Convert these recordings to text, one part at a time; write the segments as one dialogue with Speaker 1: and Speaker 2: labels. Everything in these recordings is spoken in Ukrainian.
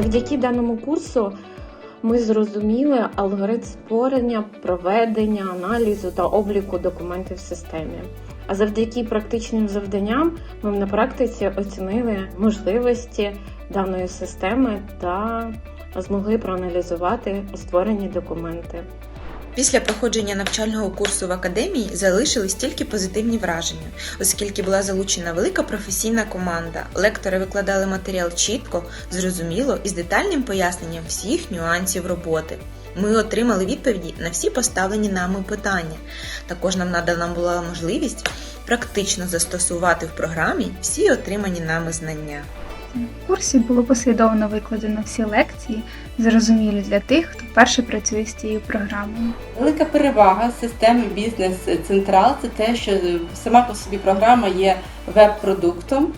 Speaker 1: Завдяки даному курсу ми зрозуміли алгоритм створення, проведення, аналізу та обліку документів в системі. А завдяки практичним завданням ми на практиці оцінили можливості даної системи та змогли проаналізувати створені документи.
Speaker 2: Після проходження навчального курсу в академії залишились тільки позитивні враження, оскільки була залучена велика професійна команда. Лектори викладали матеріал чітко, зрозуміло і з детальним поясненням всіх нюансів роботи. Ми отримали відповіді на всі поставлені нами питання. Також нам надана була можливість практично застосувати в програмі всі отримані нами знання.
Speaker 3: В курсі було послідовно викладено всі лекції, зрозумілі для тих, хто вперше працює з цією програмою.
Speaker 4: Велика перевага системи Бізнес Централ це те, що сама по собі програма є веб-продуктом.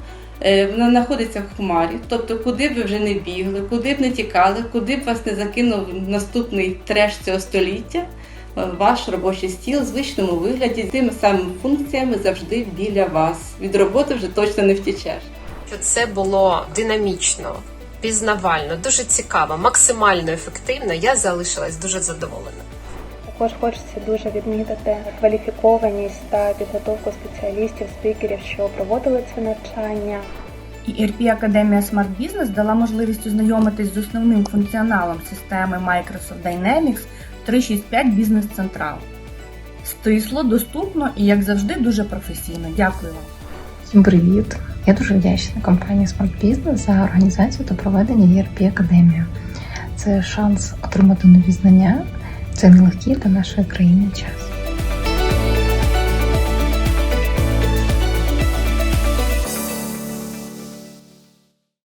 Speaker 4: Е, Вона знаходиться в хмарі, тобто куди б ви вже не бігли, куди б не тікали, куди б вас не закинув наступний треш цього століття, е, ваш робочий стіл в звичному вигляді з тими самими функціями завжди біля вас. Від роботи вже точно не втічеш.
Speaker 5: Що це було динамічно, пізнавально, дуже цікаво, максимально ефективно. Я залишилась дуже задоволена.
Speaker 6: Також хочеться дуже відмітити кваліфікованість та підготовку спеціалістів, спікерів, що проводили це навчання.
Speaker 7: І ERP Академія Smart Business дала можливість ознайомитись з основним функціоналом системи Microsoft Dynamics 365 Business Central. Стисло, доступно і, як завжди, дуже професійно. Дякую вам.
Speaker 8: Всім привіт! Я дуже вдячна компанії Smart Business за організацію та проведення ERP Академії. Це шанс отримати нові знання. Це нелегкий для нашої країни час.